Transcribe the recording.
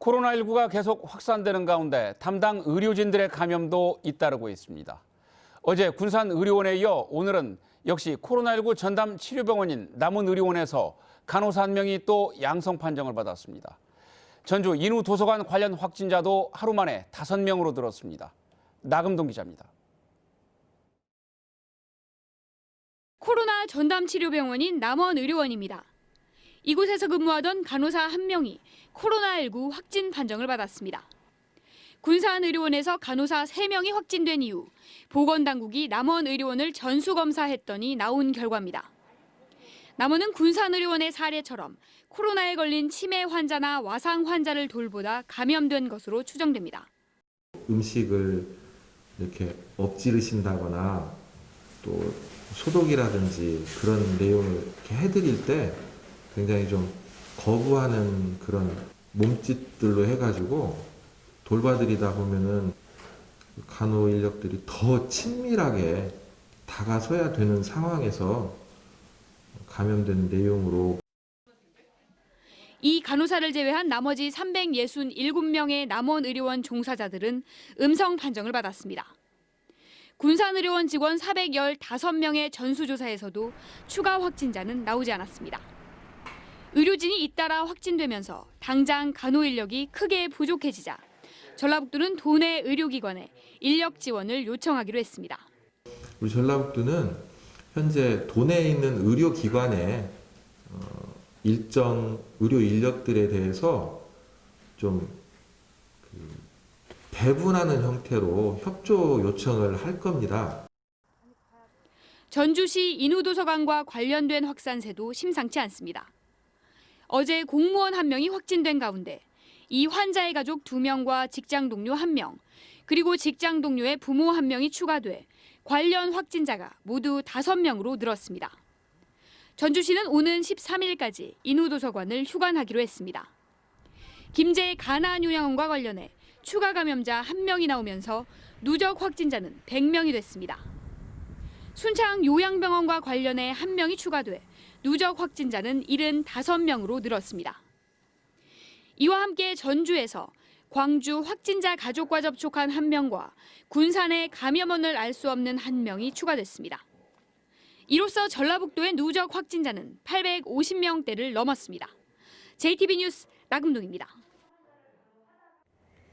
코로나19가 계속 확산되는 가운데 담당 의료진들의 감염도 잇따르고 있습니다. 어제 군산의료원에 이어 오늘은 역시 코로나19 전담 치료병원인 남원의료원에서 간호사 한 명이 또 양성 판정을 받았습니다. 전주 인후 도서관 관련 확진자도 하루 만에 다섯 명으로 늘었습니다. 나금동 기자입니다. 코로나 전담 치료병원인 남원의료원입니다. 이곳에서 근무하던 간호사 한 명이 코로나19 확진 판정을 받았습니다. 군산 의료원에서 간호사 3명이 확진된 이후 보건당국이 남원 의료원을 전수검사했더니 나온 결과입니다. 남원은 군산 의료원의 사례처럼 코로나에 걸린 치매 환자나 와상 환자를 돌보다 감염된 것으로 추정됩니다. 음식을 이렇게 엎지르신다거나 또 소독이라든지 그런 내용을 해드릴 때 굉장히 좀 거부하는 그런 몸짓들로 해가지고 돌봐드리다 보면은 간호 인력들이 더 친밀하게 다가서야 되는 상황에서 감염된 내용으로 이 간호사를 제외한 나머지 367명의 남원 의료원 종사자들은 음성 판정을 받았습니다. 군산의료원 직원 415명의 전수조사에서도 추가 확진자는 나오지 않았습니다. 의료진이 잇따라 확진되면서 당장 간호 인력이 크게 부족해지자 전라북도는 도내 의료기관에 인력 지원을 요청하기로 했습니다. 우리 전라북도는 현재 도내에 있는 의료기관에 어, 일정 의료 인력들에 대해서 좀 그, 배분하는 형태로 협조 요청을 할 겁니다. 전주시 인후도서관과 관련된 확산세도 심상치 않습니다. 어제 공무원 한 명이 확진된 가운데 이 환자의 가족 두 명과 직장 동료 한 명, 그리고 직장 동료의 부모 한 명이 추가돼 관련 확진자가 모두 다섯 명으로 늘었습니다. 전주시는 오는 13일까지 인후도서관을 휴관하기로 했습니다. 김제 가나안 요양원과 관련해 추가 감염자 한 명이 나오면서 누적 확진자는 100명이 됐습니다. 순창 요양병원과 관련해 한 명이 추가돼 누적 확진자는 75명으로 늘었습니다. 이와 함께 전주에서 광주 확진자 가족과 접촉한 한 명과 군산의 감염원을 알 수 없는 한 명이 추가됐습니다. 이로써 전라북도의 누적 확진자는 850명대를 넘었습니다. JTB 뉴스 나금동입니다.